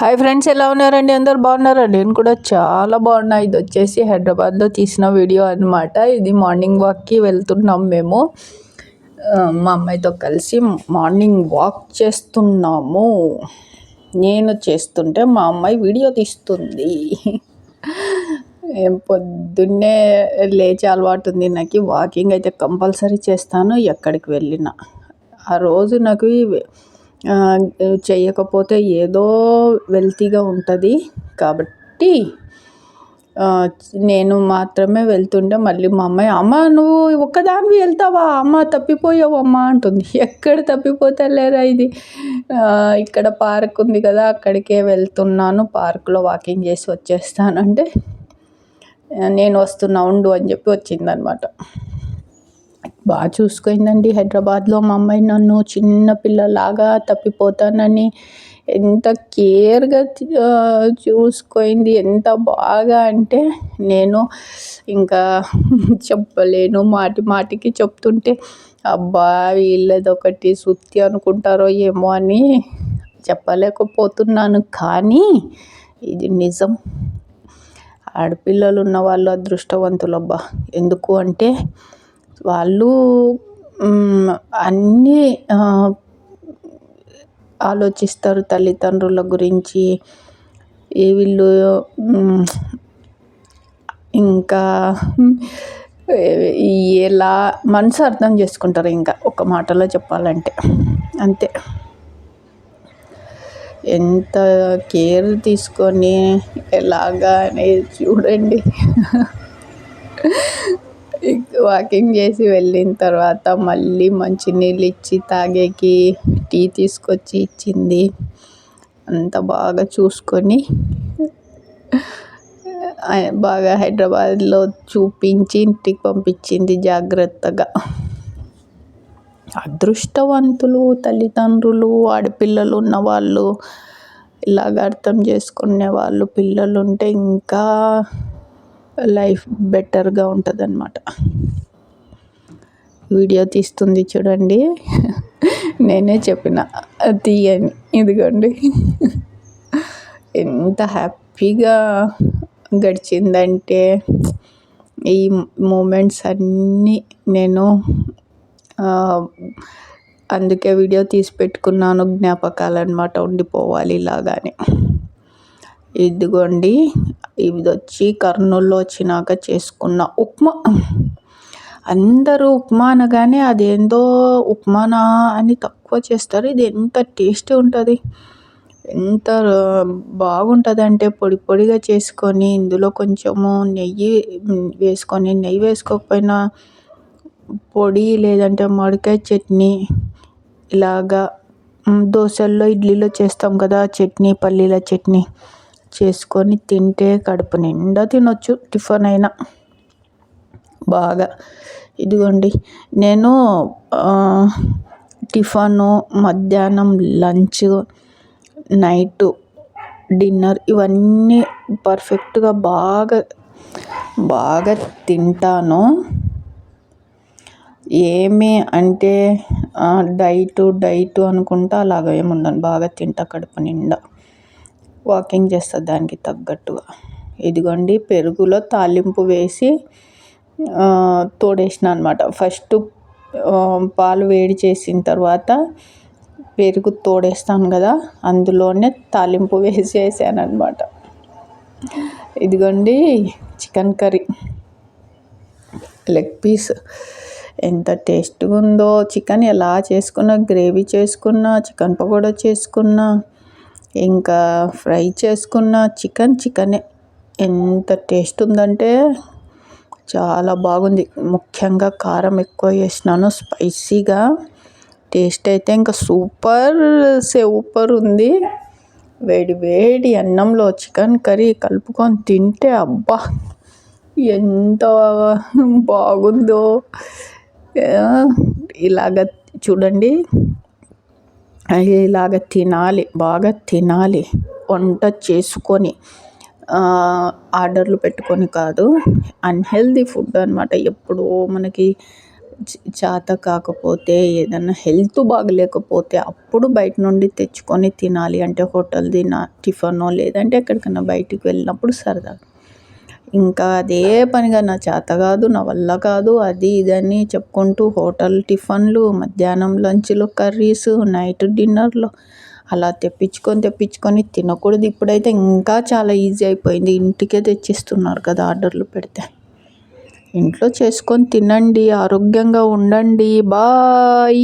Hi friends ఎలా ఉన్నారండి? అందరు బాగున్నారండి? నేను కూడా చాలా బాగున్నా. ఇది వచ్చేసి హైదరాబాద్లో తీసిన వీడియో అనమాట ఇది మార్నింగ్ వాక్కి వెళ్తున్నాం మేము. మా అమ్మాయితో కలిసి మార్నింగ్ వాక్ చేస్తున్నాము. నేను చేస్తుంటే మా అమ్మాయి వీడియో తీస్తుంది. పొద్దున్నే లేచే అలవాటు ఉంది నాకు. వాకింగ్ అయితే కంపల్సరీ చేస్తాను ఎక్కడికి వెళ్ళినా. ఆ రోజు నాకు చేయకపోతే ఏదో వెల్తీగా ఉంటుంది. కాబట్టి నేను మాత్రమే వెళ్తుంటే మళ్ళీ మా అమ్మాయి అమ్మ నువ్వు ఒక్కదానివి వెళ్తావా? అమ్మ తప్పిపోయావు అమ్మ అంటుంది. ఎక్కడ తప్పిపోతా లేరా ఇది? ఇక్కడ పార్క్ ఉంది కదా అక్కడికే వెళ్తున్నాను. పార్క్లో వాకింగ్ చేసి వచ్చేస్తానంటే నేను వస్తున్నా ఉండు అని చెప్పి వచ్చిందనమాట. బాగా చూసుకుందండి హైదరాబాద్లో మా అమ్మాయి నన్ను చిన్న పిల్లలాగా తప్పిపోతానని. ఎంత కేర్గా చూసుకుంది ఎంత బాగా అంటే నేను ఇంకా చెప్పలేను. మాటి మాటికి చెప్తుంటే అబ్బా వీళ్ళదొకటి సుత్తి అనుకుంటారో ఏమో అని చెప్పలేకపోతున్నాను. కానీ ఇది నిజం. ఆడపిల్లలు ఉన్న వాళ్ళు అదృష్టవంతులబ్బా. ఎందుకు అంటే వాళ్ళు అన్నీ ఆలోచిస్తారు తల్లిదండ్రుల గురించి. ఏ వీళ్ళు ఇంకా ఎలా మనసు అర్థం చేసుకుంటారు ఇంకా ఒక మాటలో చెప్పాలంటే. అంతే. ఎంత కేర్ తీసుకొని ఎలాగా అనేది చూడండి. వాకింగ్ చేసి వెళ్ళిన తర్వాత మళ్ళీ మంచినీళ్ళు ఇచ్చి తాగేకి టీ తీసుకొచ్చి ఇచ్చింది. అంత బాగా చూసుకొని బాగా హైదరాబాద్లో చూపించి ఇంటికి పంపించింది జాగ్రత్తగా. అదృష్టవంతులు తల్లిదండ్రులు ఆడపిల్లలు ఉన్నవాళ్ళు ఇలాగ అర్థం చేసుకునే వాళ్ళు పిల్లలు ఉంటే ఇంకా లైఫ్ బెటర్గా ఉంటుంది అనమాట వీడియో తీస్తుంది చూడండి. నేనే చెప్పిన తీయని. ఇదిగోండి. ఎంత హ్యాపీగా గడిచిందంటే ఈ మూమెంట్స్ అన్నీ నేను అందుకే వీడియో తీసి పెట్టుకున్నాను జ్ఞాపకాలు అనమాట ఉండిపోవాలి ఇలాగానే. ఇదిగోండి ఇది వచ్చి కర్నూల్లో వచ్చినాక చేసుకున్న ఉప్మా. అందరూ ఉప్మా అనగానే అదేందో ఉప్మానా అని తక్కువ చేస్తారు. ఇది ఎంత టేస్టీ ఉంటుంది. ఎంత బాగుంటుంది అంటే పొడి పొడిగా చేసుకొని ఇందులో కొంచెము నెయ్యి వేసుకొని నెయ్యి వేసుకోకపోయినా పొడి లేదంటే మామిడికాయ చట్నీ ఇలాగా దోశల్లో ఇడ్లీలో చేస్తాం కదా చట్నీ పల్లీల చట్నీ. చేసుకొని తింటే కడుపు నిండా తినొచ్చు టిఫిన్ అయినా. బాగా. ఇదిగోండి నేను టిఫను మధ్యాహ్నం లంచ్ నైటు డిన్నర్ ఇవన్నీ పర్ఫెక్ట్గా బాగా బాగా తింటాను. ఏమి అంటే డైటు డైట్ అనుకుంటా అలాగ ఏముండను బాగా తింటా కడుపు నిండా. వాకింగ్ చేస్తుంది దానికి తగ్గట్టుగా. ఇదిగోండి పెరుగులో తాలింపు వేసి తోడేసిన అనమాట ఫస్ట్ పాలు వేడి చేసిన తర్వాత పెరుగు తోడేస్తాను కదా అందులోనే తాలింపు వేసేసాను అనమాట ఇదిగోండి చికెన్ కర్రీ. Leg piece. ఎంత టేస్ట్గా ఉందో చికెన్ ఎలా చేసుకున్నా గ్రేవీ చేసుకున్నా చికెన్ పకోడా చేసుకున్నా. ఇంకా ఫ్రై చేసుకున్న చికెన్ చికెనే. ఎంత టేస్ట్ ఉందంటే చాలా బాగుంది. ముఖ్యంగా కారం ఎక్కువ వేసినాను స్పైసీగా. టేస్ట్ అయితే ఇంకా సూపర్ సూపర్ ఉంది. వేడి వేడి అన్నంలో చికెన్ కర్రీ కలుపుకొని తింటే అబ్బా ఎంత బాగుందో. ఇలాగ చూడండి. ఇలాగ తినాలి బాగా తినాలి. వంట చేసుకొని ఆర్డర్లు పెట్టుకొని కాదు అన్హెల్దీ ఫుడ్ అనమాట ఎప్పుడో మనకి చేత కాకపోతే ఏదన్నా హెల్త్ బాగలేకపోతే అప్పుడు బయట నుండి తెచ్చుకొని తినాలి. అంటే హోటల్ది నా టిఫనో లేదంటే ఎక్కడికైనా బయటికి వెళ్ళినప్పుడు సరదాగా. ఇంకా అదే పనిగా నా చేత కాదు నా వల్ల కాదు అది ఇది అని చెప్పుకుంటూ హోటల్ టిఫిన్లు మధ్యాహ్నం లంచ్లు కర్రీస్ నైట్ డిన్నర్లు అలా తెప్పించుకొని తెప్పించుకొని తినకూడదు. ఇప్పుడైతే ఇంకా చాలా ఈజీ అయిపోయింది. ఇంటికే తెచ్చిస్తున్నారు కదా ఆర్డర్లు పెడితే. ఇంట్లో చేసుకొని తినండి ఆరోగ్యంగా ఉండండి. బాయ్.